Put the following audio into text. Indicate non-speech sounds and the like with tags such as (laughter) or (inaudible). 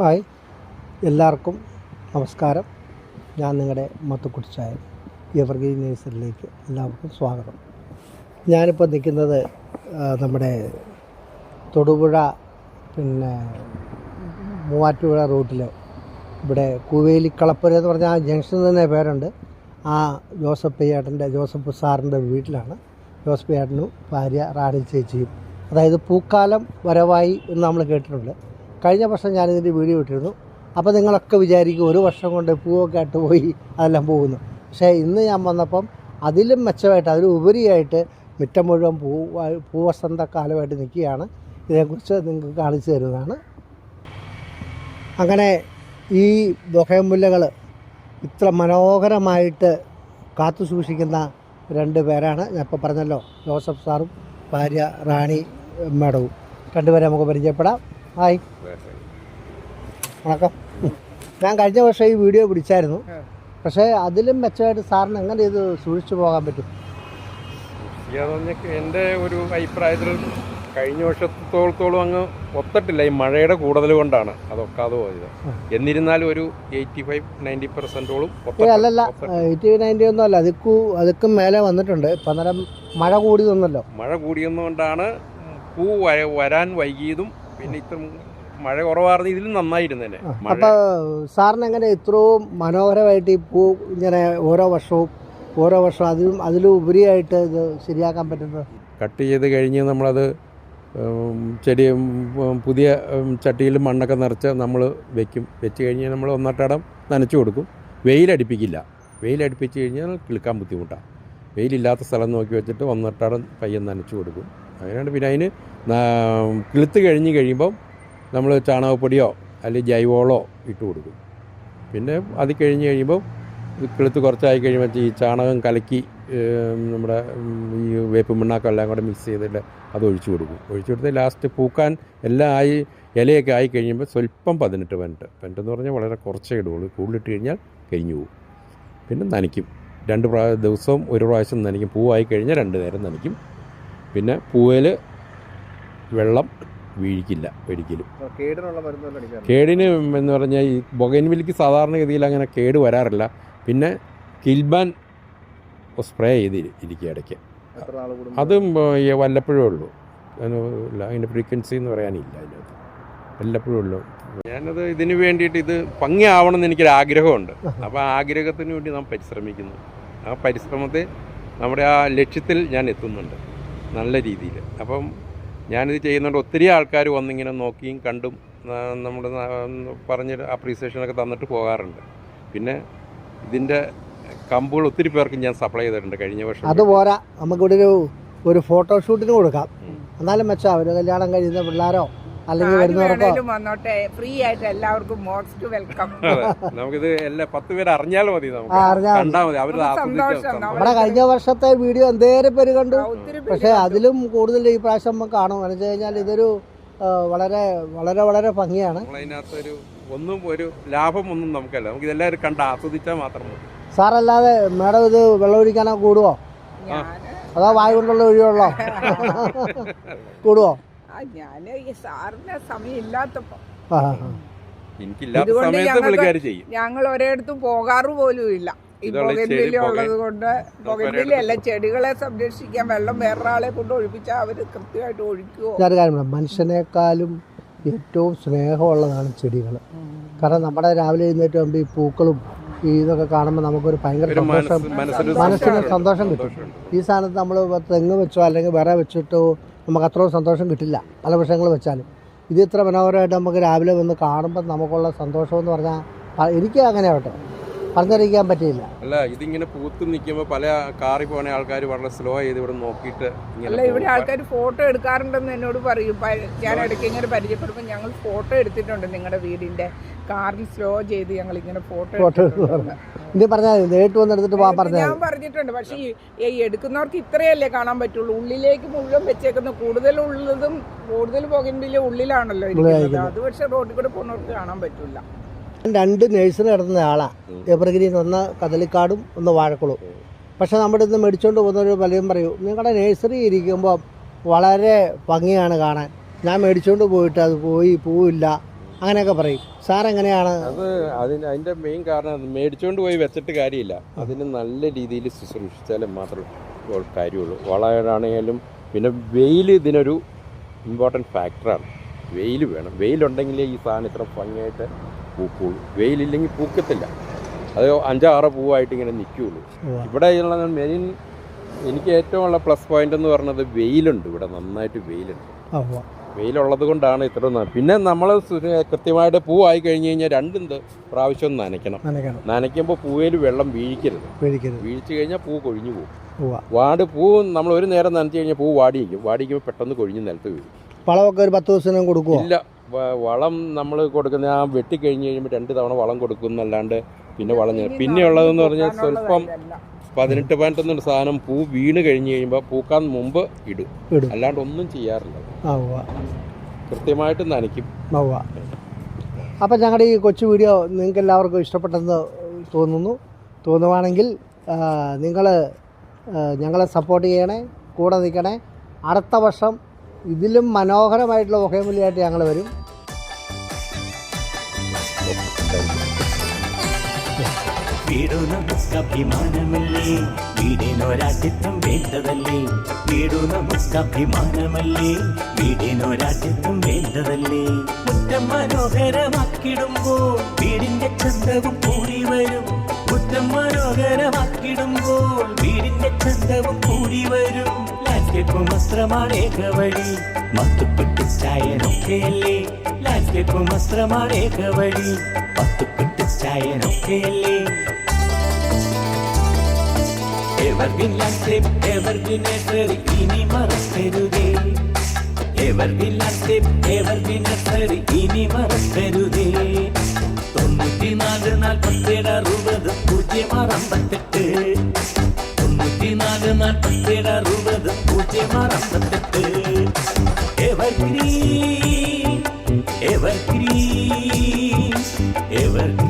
Hi എല്ലാവർക്കും നമസ്കാരം. ഞാൻ നിങ്ങളുടെ മത്തുക്കുട്ടിച്ചായ എവർഗ്രീൻ നേഴ്സറിലേക്ക് എല്ലാവർക്കും സ്വാഗതം. ഞാനിപ്പോൾ നിൽക്കുന്നത് നമ്മുടെ തൊടുപുഴ പിന്നെ മൂവാറ്റുപുഴ റൂട്ടിൽ ഇവിടെ കൂവേലിക്കളപ്പുര എന്ന് പറഞ്ഞാൽ ആ ജംഗ്ഷനിൽ തന്നെ പേരുണ്ട്. ആ ജോസഫ് ഏട്ടന്റെ ജോസഫ് സാറിന്റെ വീട്ടിലാണ്. ജോസഫ് ഏട്ടനും ഭാര്യ റാണി ചേച്ചിയും. അതായത് പൂക്കാലം വരവായി എന്ന് നമ്മൾ കേട്ടിട്ടുണ്ട്. കഴിഞ്ഞ വർഷം ഞാനിതിന്റെ വീഡിയോ ഇട്ടിരുന്നു. അപ്പോൾ നിങ്ങളൊക്കെ വിചാരിക്കും ഒരു വർഷം കൊണ്ട് പൂവൊക്കെ ആയിട്ട് പോയി അതെല്ലാം പോകുന്നു. പക്ഷേ ഇന്ന് ഞാൻ വന്നപ്പം അതിലും മെച്ചമായിട്ട് അതിലും ഉപരിയായിട്ട് മുറ്റം മുഴുവൻ പൂ പൂവസന്ത കാലമായിട്ട് നിൽക്കുകയാണ്. ഇതേക്കുറിച്ച് നിങ്ങൾക്ക് കാണിച്ചു തരുന്നതാണ്. അങ്ങനെ ഈ ബൊഹയമുല്ലകൾ ഇത്ര മനോഹരമായിട്ട് കാത്തു സൂക്ഷിക്കുന്ന രണ്ട് പേരാണ്. ഞാൻ ഇപ്പോൾ പറഞ്ഞല്ലോ ജോസഫ് സാറും ഭാര്യ റാണി മേഡവും. രണ്ടുപേരെ നമുക്ക് പരിചയപ്പെടാം. ഹായ്. വണക്കം. ഞാൻ കഴിഞ്ഞ വർഷം ഈ വീഡിയോ പിടിച്ചായിരുന്നു. പക്ഷേ അതിലും മെച്ചമായിട്ട് സാറിന് എങ്ങനെ ഇത് സൂക്ഷിച്ചു പോകാൻ പറ്റും? എന്റെ ഒരു അഭിപ്രായത്തിൽ കഴിഞ്ഞ വർഷത്തോളത്തോളം അങ്ങ് ഒത്തട്ടില്ല. ഈ മഴയുടെ കൂടുതൽ കൊണ്ടാണ് അതൊക്കാതെ പോയത്. എന്നിരുന്നാലും ഒരു എയ്റ്റി ഫൈവ് നയന്റി പെർസെന്റോളം അല്ലല്ല. എയ്റ്റി നയന്റി ഒന്നും അല്ല. അതിക്കു അതിക്കും മേലെ വന്നിട്ടുണ്ട്. ഇപ്പം അന്നേരം മഴ കൂടി നിന്നല്ലോ മഴ കൂടിയതുകൊണ്ടാണ് പൂ വരാൻ വൈകിയതും പിന്നെ ഇത്ര മഴ കുറവായിരുന്നു. ഇതിലും നന്നായിരുന്നേനെ അപ്പോൾ സാറിന് എങ്ങനെ ഇത്രയും മനോഹരമായിട്ട് ഈ പൂ ഇങ്ങനെ ഓരോ വർഷവും ഓരോ വർഷവും അതിലും അതിലും ഉപരിയായിട്ട് ഇത് ശരിയാക്കാൻ പറ്റുന്നത്? കട്ട് ചെയ്ത് കഴിഞ്ഞ് നമ്മളത് ചെടി പുതിയ ചട്ടിയിൽ മണ്ണൊക്കെ നിറച്ച് നമ്മൾ വെക്കും. വെച്ച് കഴിഞ്ഞ് നമ്മൾ ഒന്നട്ടടം നനച്ചു കൊടുക്കും. വെയിലടിപ്പിക്കില്ല. വെയിലടിപ്പിച്ച് കഴിഞ്ഞാൽ കിളുക്കാൻ ബുദ്ധിമുട്ടാണ് വെയിലില്ലാത്ത സ്ഥലം നോക്കി വെച്ചിട്ട് ഒന്നട്ടടം പയ്യെ നനച്ചു കൊടുക്കും. അങ്ങനെയാണ് പിന്നെ അതിന് കിളുത്ത് കഴിഞ്ഞ് കഴിയുമ്പം നമ്മൾ ചാണകപ്പൊടിയോ അല്ലെങ്കിൽ ജൈവവളമോ ഇട്ട് കൊടുക്കും. പിന്നെ അത് കഴിഞ്ഞ് കഴിയുമ്പോൾ കിളുത്ത് കുറച്ചായി കഴിയുമ്പോൾ ഈ ചാണകം കലക്കി നമ്മുടെ ഈ വേപ്പ് മണ്ണാക്കം എല്ലാം കൂടെ മിക്സ് ചെയ്തിട്ട് അത് ഒഴിച്ചു കൊടുക്കും. ഒഴിച്ചു കൊടുത്ത് ലാസ്റ്റ് പൂക്കാൻ എല്ലാം ആയി ഇലയൊക്കെ ആയി കഴിയുമ്പോൾ സ്വല്പം പതിനെട്ട് പതിനെട്ട്. പതിനെട്ട് എന്ന് പറഞ്ഞാൽ വളരെ കുറച്ചേ ഇടുള്ളൂ കൂടുതലിട്ട് കഴിഞ്ഞാൽ കഴിഞ്ഞു പോകും. പിന്നെ നനയ്ക്കും. രണ്ട് പ്രാ ദിവസവും ഒരു പ്രാവശ്യം നനയ്ക്കും. പൂവായി കഴിഞ്ഞാൽ രണ്ട് നേരം നനയ്ക്കും. പിന്നെ പൂവേൽ വെള്ളം വീഴിക്കില്ല ഒരിക്കലും കേടിന് എന്ന് പറഞ്ഞാൽ ഈ ബൊഗൈൻവില്ലിക്ക് സാധാരണഗതിയിൽ അങ്ങനെ കേട് വരാറില്ല. പിന്നെ കിൽബാൻ സ്പ്രേ ചെയ്ത് ഇരി- ഇരിക്കുക ഇടയ്ക്ക്. അതും വല്ലപ്പോഴും ഈ വല്ലപ്പോഴേ ഉള്ളൂ അതിന്റെ ഫ്രീക്വൻസി എന്ന് പറയാനില്ല അതിനകത്ത്. വല്ലപ്പോഴും ഉള്ളൂ. ഞാനത് ഇതിന് വേണ്ടിയിട്ട് ഇത് ഭംഗിയാവണമെന്ന് എനിക്കൊരു ആഗ്രഹമുണ്ട്. അപ്പോൾ ആ ആഗ്രഹത്തിന് വേണ്ടി നാം പരിശ്രമിക്കുന്നു. ആ പരിശ്രമത്തെ നമ്മുടെ ആ ലക്ഷ്യത്തിൽ ഞാൻ എത്തുന്നുണ്ട്. നല്ല രീതിയിൽ. അപ്പം ഞാനിത് ചെയ്യുന്നുണ്ട് ഒത്തിരി ആൾക്കാർ വന്നിങ്ങനെ നോക്കിയും കണ്ടും നമ്മുടെ പറഞ്ഞ അപ്രീസിയേഷനൊക്കെ തന്നിട്ട് പോകാറുണ്ട്. പിന്നെ ഇതിന്റെ കമ്പുകൾ ഒത്തിരി പേർക്ക് ഞാൻ സപ്ലൈ ചെയ്തിട്ടുണ്ട് കഴിഞ്ഞ വർഷം. അത് പോരാ നമുക്കിവിടെ ഒരു ഒരു ഫോട്ടോഷൂട്ടിന് കൊടുക്കാം. എന്നാലും മെച്ചാ ഒരു കല്യാണം കഴിയുന്ന പിള്ളേരോ അല്ലെങ്കിൽ വരുന്നവർക്കോ വന്നോട്ടെ. ഫ്രീ ആയിട്ട് എല്ലാവർക്കും മോസ്റ്റ് വെൽക്കം (laughs) നമുക്കിത് എല്ലാ പത്ത് പേര് അറിഞ്ഞാൽ മതി. നമ്മുടെ കഴിഞ്ഞ വർഷത്തെ വീഡിയോ എന്തേരം പേര് കണ്ടു. പക്ഷെ അതിലും കൂടുതൽ ഈ പ്രാവശ്യം നമുക്ക് കാണും. എന്ന് വെച്ച് കഴിഞ്ഞാൽ ഇതൊരു വളരെ വളരെ വളരെ ഭംഗിയാണ്. അതിനകത്തൊരു ഒന്നും ഒരു ലാഭം ഒന്നും നമുക്കല്ല. നമുക്ക് ഇതെല്ലാവരും കണ്ട് ആസ്വദിച്ചാൽ മാത്രം മതി. സാറല്ലാതെ മേഡം ഇത് വെള്ളം ഒഴിക്കാനോ കൂടുവോ? അതോ വായ കൊണ്ടുള്ള ഒഴിവുള്ളോ? (laughs) കൂടുവോ? ഞാൻ ഈ സാറിന് സമയമില്ലാത്തപ്പോൾ ഞങ്ങൾ ഒരിടത്തും പോകാറ് പോലും ഇല്ല ഈ ചെടി ഉള്ളത് കൊണ്ട് ബൊഗൻവില്ല അല്ല ചെടികളെ സംരക്ഷിക്കാൻ വെള്ളം വേറൊരാളെ കൊണ്ട് ഒഴിപ്പിച്ചാൽ അവർ കൃത്യമായിട്ട് കാര്യം മനുഷ്യനേക്കാളും ഏറ്റവും സ്നേഹമുള്ളതാണ് ചെടികൾ കാരണം നമ്മുടെ രാവിലെ എഴുന്നേറ്റ് ഈ പൂക്കളും ഈ ഇതൊക്കെ കാണുമ്പോൾ നമുക്കൊരു ഭയങ്കര സന്തോഷം. മനസ്സിന് സന്തോഷം- കിട്ടും. ഈ സാധനത്ത് നമ്മൾ തെങ്ങ് വെച്ചോ അല്ലെങ്കിൽ വിറ വെച്ചിട്ടോ നമുക്ക് അത്രയും സന്തോഷം കിട്ടില്ല. പല വൃക്ഷങ്ങൾ വെച്ചാലും. ഇത് ഇത്ര മനോഹരമായിട്ട് നമുക്ക് രാവിലെ വന്ന് കാണുമ്പോൾ നമുക്കുള്ള സന്തോഷം എന്ന് പറഞ്ഞാൽ എനിക്ക് അങ്ങനെ ആവട്ടെ പറഞ്ഞറിയിക്കാൻ പറ്റില്ല അല്ല ഇതിങ്ങനെ പൂത്ത് നിൽക്കുമ്പോൾ പല കാറി പോണ ആൾക്കാർ വളരെ സ്ലോ ചെയ്ത് ഇവിടെ നോക്കിയിട്ട് അല്ല ഇവിടെ ആൾക്കാർ ഫോട്ടോ എടുക്കാറുണ്ടെന്ന് എന്നോട് പറയും. ഞാൻ ഇടയ്ക്ക് ഇങ്ങനെ പരിചയപ്പെടുമ്പോൾ ഞങ്ങൾ ഫോട്ടോ എടുത്തിട്ടുണ്ട് നിങ്ങളുടെ വീടിന്റെ. കാറിൽ സ്ലോ ചെയ്ത് ഞങ്ങൾ ഇങ്ങനെ ഫോട്ടോ ഫോട്ടോ എടുത്തിട്ടുണ്ട്. ഇനി പറഞ്ഞാൽ നേരിട്ട് വന്ന് എടുത്തിട്ട് പോകാൻ പറഞ്ഞു ഞാൻ പറഞ്ഞിട്ടുണ്ട്. പക്ഷേ ഈ- എടുക്കുന്നവർക്ക് ഇത്രയല്ലേ കാണാൻ പറ്റുള്ളൂ. ഉള്ളിലേക്ക് മുഴുവൻ വെച്ചേക്കുന്ന കൂടുതൽ ഉള്ളതും കൂടുതൽ പോകുന്നില്ല ഉള്ളിലാണല്ലോ ഇരിക്കുന്നത്. അത് പക്ഷെ റോഡിൽ കൂടെ പോകുന്നവർക്ക് കാണാൻ പറ്റില്ല രണ്ട് നേഴ്സിന് കിടന്ന ആളാണ്. എവർഗ്രീൻ ഒന്ന് കദളിക്കാടും ഒന്ന് വാഴക്കുളവും പക്ഷെ നമ്മുടെ ഇന്ന് മേടിച്ചുകൊണ്ട് പോകുന്നവർ പലരും പറയും നിങ്ങളുടെ നേഴ്സറി ഇരിക്കുമ്പോൾ വളരെ ഭംഗിയാണ് കാണാൻ. ഞാൻ മേടിച്ചുകൊണ്ട് പോയിട്ട് അത് പോയി പൂവില്ല. അങ്ങനെയൊക്കെ പറയും. സാർ എങ്ങനെയാണ്? അത് അതിന് അതിന്റെ മെയിൻ കാരണം മേടിച്ചുകൊണ്ട് പോയി വെച്ചിട്ട് കാര്യമില്ല. അതിന് നല്ല രീതിയിൽ ശുശ്രൂഷിച്ചാലും മാത്രമേ കാര്യമുള്ളൂ. വളരാണെങ്കിലും പിന്നെ വെയിൽ ഇതിനൊരു ഇമ്പോർട്ടന്റ് ഫാക്ടറാണ് വെയിൽ വേണം. വെയിലുണ്ടെങ്കിലേ ഈ സാധനം ഇത്ര ഭംഗിയായിട്ട് പൂക്കുള്ളൂ വെയിലില്ലെങ്കിൽ പൂക്കത്തില്ല. അത് അഞ്ചോ ആറോ പൂവായിട്ട് ഇങ്ങനെ നിൽക്കുകയുള്ളൂ. ഇവിടെ ഉള്ള മെയിൻ എനിക്ക് ഏറ്റവും ഉള്ള പ്ലസ് പോയിന്റ് എന്ന് പറഞ്ഞത് വെയിലുണ്ട്. ഇവിടെ നന്നായിട്ട് വെയിലുണ്ട്. വെയിലുള്ളത് കൊണ്ടാണ് ഇത്ര പിന്നെ നമ്മൾ കൃത്യമായിട്ട് പൂവായി കഴിഞ്ഞ് കഴിഞ്ഞാൽ രണ്ടും പ്രാവശ്യം നനയ്ക്കണം. നനയ്ക്കുമ്പോൾ പൂവേൽ വെള്ളം വീഴിക്കരുത്. വീഴിച്ചു കഴിഞ്ഞാൽ പൂ കൊഴിഞ്ഞു പോകും. വാട് പൂ നമ്മൾ ഒരു നേരം നനച്ചു കഴിഞ്ഞാൽ പൂ വാടിയിരിക്കും. വാടിക്കുമ്പോൾ പെട്ടെന്ന് കൊഴിഞ്ഞ് നിലത്ത് വീഴും. പളമൊക്കെ ഒരു പത്ത് ദിവസം കൊടുക്കുമോ ഇല്ല. വളം നമ്മൾ കൊടുക്കുന്ന ആ വെട്ടിക്കഴിഞ്ഞ് കഴിയുമ്പോൾ രണ്ട് തവണ വളം കൊടുക്കുന്നല്ലാണ്ട് പിന്നെ വളഞ്ഞ് പിന്നെ പിന്നെയുള്ളതെന്ന് പറഞ്ഞാൽ സ്വല്പം പതിനെട്ട് പതിനെട്ടൊന്നും സാധനം പൂ വീണ് കഴിഞ്ഞ് കഴിയുമ്പോൾ പൂക്കാൻ മുമ്പ് ഇടും. അല്ലാണ്ട് ഒന്നും ചെയ്യാറില്ല. കൃത്യമായിട്ട് നനയ്ക്കും. അപ്പം ഞങ്ങളുടെ ഈ കൊച്ചു വീഡിയോ നിങ്ങൾക്ക് എല്ലാവർക്കും ഇഷ്ടപ്പെട്ടെന്ന് തോന്നുന്നു. തോന്നുവാണെങ്കിൽ നിങ്ങൾ ഞങ്ങളെ സപ്പോർട്ട് ചെയ്യണേ കൂടെ നിൽക്കണേ അടുത്ത വർഷം ഇതിലും മനോഹരമായിട്ടുള്ള ഒഹേമുലിയായിട്ട് ഞങ്ങൾ വരും. വീടു നമുക്കഭിമാനമല്ലേ വീടിനൊരാജ്യത്വം വേണ്ടതല്ലേ? വീടു നമുക്കഭിമാനമല്ലേ വീടിനൊരാജ്യത്വം വേണ്ടതല്ലേ? മുറ്റം മനോഹരമാക്കിടുമ്പോൾ വീടിന്റെ ചന്തവും കൂടി വരും. മുറ്റം മനോഹരമാക്കിടുമ്പോൾ വീടിന്റെ ചന്തവും കൂടി വരും. ലാൻഡ്സ്കേപ്പും വസ്ത്രമാണ് ഏകവഴി മത്തുപ്പെട്ട് ചായനൊക്കെയല്ലേ? ലാൻഡ്സ്കേപ്പും വസ്ത്രമാണ് ഏകവഴി മത്തുപ്പെട്ട് ചായനൊക്കെയല്ലേ? എവർഗ്രീൻ ലാൻഡ്സ്കേപ്പ് എവർഗ്രീൻ നഴ്സറി ഇനി മറക്കരുതേ. എവർഗ്രീൻ ലാൻഡ്സ്കേപ്പ് എവർഗ്രീൻ നഴ്സറി ഇനി മറക്കരുതേ. തൊണ്ണൂറ്റിനാല് നാൽപ്പത്തേഴ് അറുപത് പൂജ്യം ആറ് അമ്പത്തെട്ട്. തൊണ്ണൂറ്റിനാല് നാൽപ്പത്തേഴ് അറുപത് പൂജ്യം ആറ് അമ്പത്തെട്ട്. Evergreen evergreen evergreen